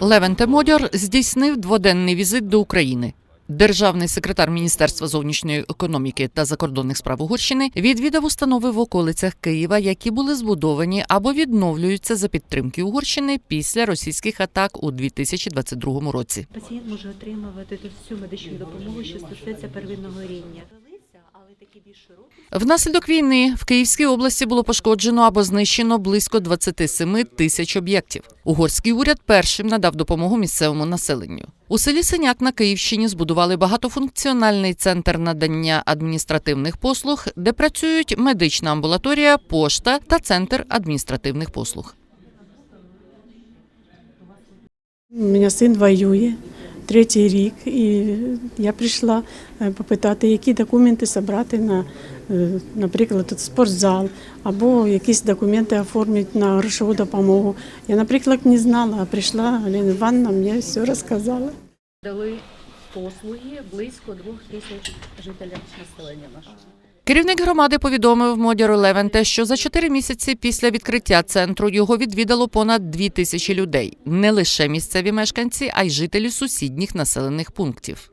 Левенте Модяр здійснив дводенний візит до України. Державний секретар Міністерства зовнішньої економіки та закордонних справ Угорщини відвідав установи в околицях Києва, які були збудовані або відновлюються за підтримки Угорщини після російських атак у 2022 році. Пацієнт може отримувати всю медичну допомогу, що стосується первинного рівня. Але більш широкі Внаслідок війни в Київській області було пошкоджено або знищено близько 27 тисяч об'єктів. Угорський уряд першим надав допомогу місцевому населенню. У селі Синяк на Київщині збудували багатофункціональний центр надання адміністративних послуг, де працюють медична амбулаторія, пошта та центр адміністративних послуг. У мене син воює третій рік, і я прийшла е, попитати, які документи зібрати на, е, наприклад, спортзал, або якісь документи оформити на грошову допомогу. Я, наприклад, не знала, а прийшла Галина Івановна, мені все розказала. дали послуги близько двох тисяч жителям населення нашого. Керівник громади повідомив Модяру Левенте, що за чотири місяці після відкриття центру його відвідало понад дві тисячі людей, не лише місцеві мешканці, а й жителі сусідніх населених пунктів.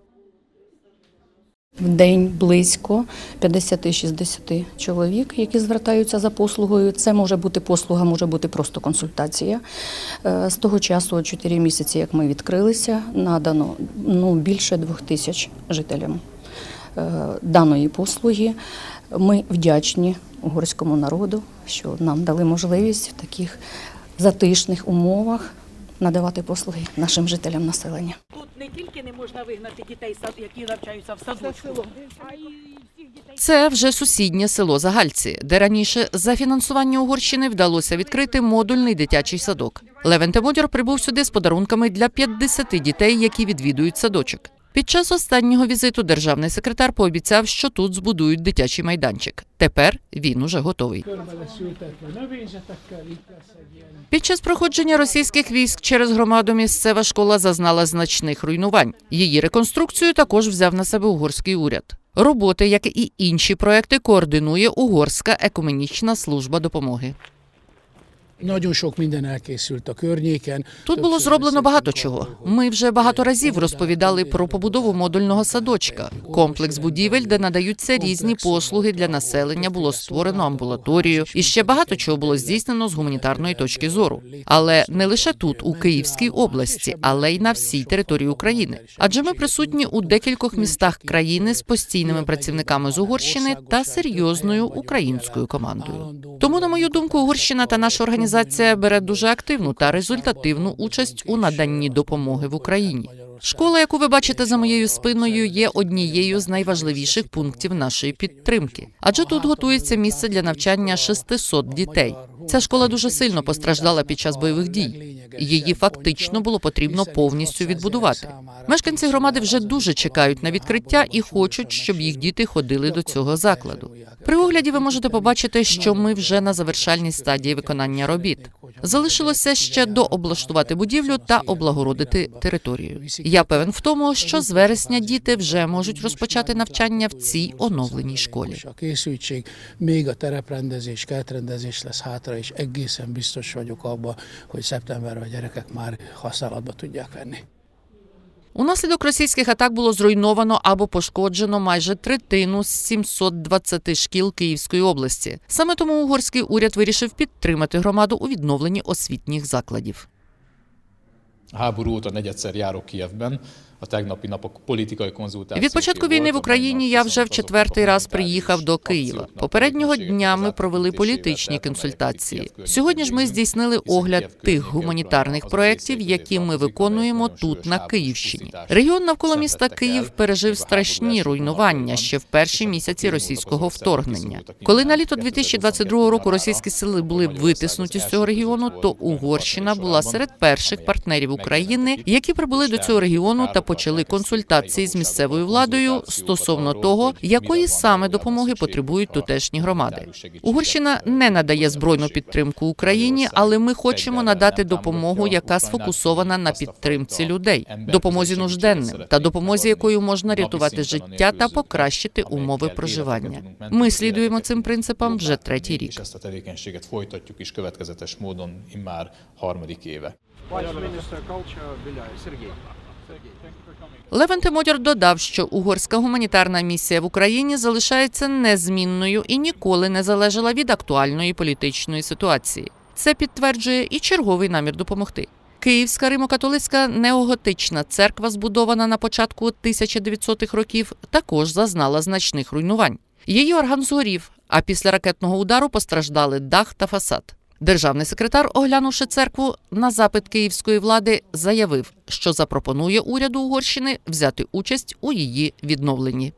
В день близько 50-60 чоловік, які звертаються за послугою. Це може бути послуга, може бути просто консультація. Е, З того часу, 4 місяці, як ми відкрилися, надано ну, більше двох тисяч жителям даної послуги. Ми вдячні угорському народу, що нам дали можливість в таких затишних умовах надавати послуги нашим жителям населення. Тут не тільки не можна вигнати дітей, сад- які навчаються в садочку, а й. Це вже сусіднє село Загальці, де раніше за фінансування Угорщини вдалося відкрити модульний дитячий садок. Левенте Модяр прибув сюди з подарунками для 50 дітей, які відвідують садочок. Під час останнього візиту державний секретар пообіцяв, що тут збудують дитячий майданчик. Тепер він уже готовий. Під час проходження російських військ через громаду місцева школа зазнала значних руйнувань. Її реконструкцію також взяв на себе угорський уряд. Роботи, як і інші проекти, координує Угорська екуменічна служба допомоги. Тут було зроблено багато чого. Ми вже багато разів розповідали про побудову модульного садочка. Комплекс будівель, де надаються різні послуги для населення, було створено амбулаторію, і ще багато чого було здійснено з гуманітарної точки зору. Але не лише тут, у Київській області, але й на всій території України. Адже ми присутні у декількох містах країни з постійними працівниками з Угорщини та серйозною українською командою. Тому, на мою думку, Угорщина та наша організація бере дуже активну та результативну участь у наданні допомоги в Україні. Школа, яку ви бачите за моєю спиною, є однією з найважливіших пунктів нашої підтримки, адже тут готується місце для навчання 600 дітей. Ця школа дуже сильно постраждала під час бойових дій. Її фактично було потрібно повністю відбудувати. Мешканці громади вже дуже чекають на відкриття і хочуть, щоб їх діти ходили до цього закладу. При огляді ви можете побачити, що ми вже на завершальній стадії виконання робіт. Залишилося ще дооблаштувати будівлю та облагородити територію. Я певен в тому, що з вересня діти вже можуть розпочати навчання в цій оновленій школі. Egészen biztos vagyok abban, hogy szeptemberben a gyerekek már használatba tudják venni. Унаслідок російських атак було зруйновано або пошкоджено майже третину з 720 шкіл Київської області. Саме тому угорський уряд вирішив підтримати громаду у відновленні освітніх закладів. Габурута óta negyedszer járok Kijevben, Від початку війни в Україні я вже в четвертий раз приїхав до Києва. Попереднього дня ми провели політичні консультації. Сьогодні ж ми здійснили огляд тих гуманітарних проєктів, які ми виконуємо тут на Київщині. Регіон навколо міста Київ пережив страшні руйнування ще в перші місяці російського вторгнення. Коли на літо 2022 року російські сили були витиснуті з цього регіону, то Угорщина була серед перших партнерів України, які прибули до цього регіону та почали консультації з місцевою владою стосовно того, якої саме допомоги потребують тутешні громади. Угорщина не надає збройну підтримку Україні, але ми хочемо надати допомогу, яка сфокусована на підтримці людей, допомозі нужденним та допомозі, якою можна рятувати життя та покращити умови проживання. Ми слідуємо цим принципам вже третій рік. És ezt a tevékenységet folytatjuk Левен Тимодяр додав, що угорська гуманітарна місія в Україні залишається незмінною і ніколи не залежала від актуальної політичної ситуації. Це підтверджує і черговий намір допомогти. Київська римокатолицька неоготична церква, збудована на початку 1900-х років, також зазнала значних руйнувань. Її орган згорів, а після ракетного удару постраждали дах та фасад. Державний секретар, оглянувши церкву на запит київської влади, заявив, що запропонує уряду Угорщини взяти участь у її відновленні.